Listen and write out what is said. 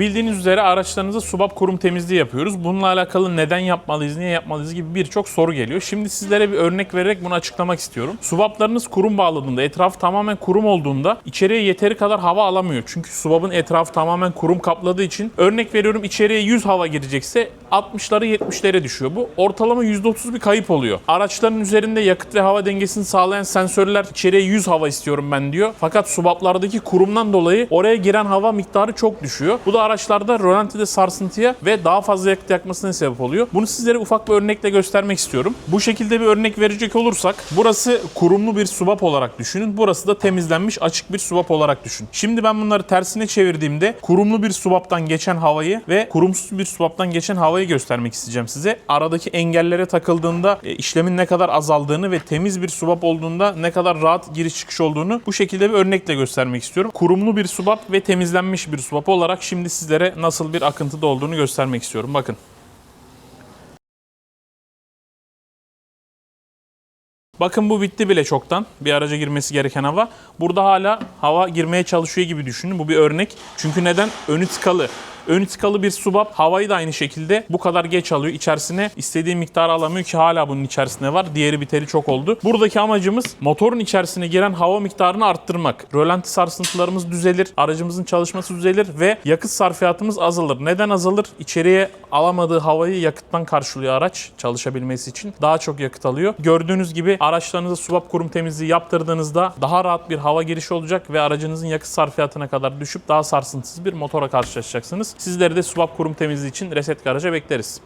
Bildiğiniz üzere araçlarınıza subap kurum temizliği yapıyoruz. Bununla alakalı neden yapmalıyız, niye yapmalıyız gibi birçok soru geliyor. Şimdi sizlere bir örnek vererek bunu açıklamak istiyorum. Subaplarınız kurum bağladığında, etrafı tamamen kurum olduğunda içeriye yeteri kadar hava alamıyor. Çünkü subabın etrafı tamamen kurum kapladığı için örnek veriyorum içeriye 100 hava girecekse 60'ları 70'lere düşüyor. Bu ortalama %30 bir kayıp oluyor. Araçların üzerinde yakıt ve hava dengesini sağlayan sensörler içeriye 100 hava istiyorum ben diyor. Fakat subaplardaki kurumdan dolayı oraya giren hava miktarı çok düşüyor. Bu da araçlarda rölantide sarsıntıya ve daha fazla yakıt yakmasına sebep oluyor. Bunu sizlere ufak bir örnekle göstermek istiyorum. Bu şekilde bir örnek verecek olursak burası kurumlu bir subap olarak düşünün. Burası da temizlenmiş açık bir subap olarak düşün. Şimdi ben bunları tersine çevirdiğimde kurumlu bir subaptan geçen havayı ve kurumsuz bir subaptan geçen havayı göstermek isteyeceğim size. Aradaki engellere takıldığında e, işlemin ne kadar azaldığını ve temiz bir subap olduğunda ne kadar rahat giriş çıkış olduğunu bu şekilde bir örnekle göstermek istiyorum. Kurumlu bir subap ve temizlenmiş bir subap olarak şimdi sizlere nasıl bir akıntıda olduğunu göstermek istiyorum. Bakın. Bakın bu bitti bile çoktan. Bir araca girmesi gereken hava. Burada hala hava girmeye çalışıyor gibi düşünün. Bu bir örnek. Çünkü neden? Önü tıkalı. Önü tıkalı bir subap havayı da aynı şekilde bu kadar geç alıyor. İçerisine istediği miktarı alamıyor ki hala bunun içerisinde var. Diğeri biteri çok oldu. Buradaki amacımız motorun içerisine giren hava miktarını arttırmak. Rölanti sarsıntılarımız düzelir. Aracımızın çalışması düzelir ve yakıt sarfiyatımız azalır. Neden azalır? İçeriye alamadığı havayı yakıttan karşılıyor araç çalışabilmesi için. Daha çok yakıt alıyor. Gördüğünüz gibi araçlarınıza subap kurum temizliği yaptırdığınızda daha rahat bir hava girişi olacak ve aracınızın yakıt sarfiyatına kadar düşüp daha sarsıntısız bir motora karşılaşacaksınız. Sizleri de subap kurum temizliği için Reset Garaj'a bekleriz.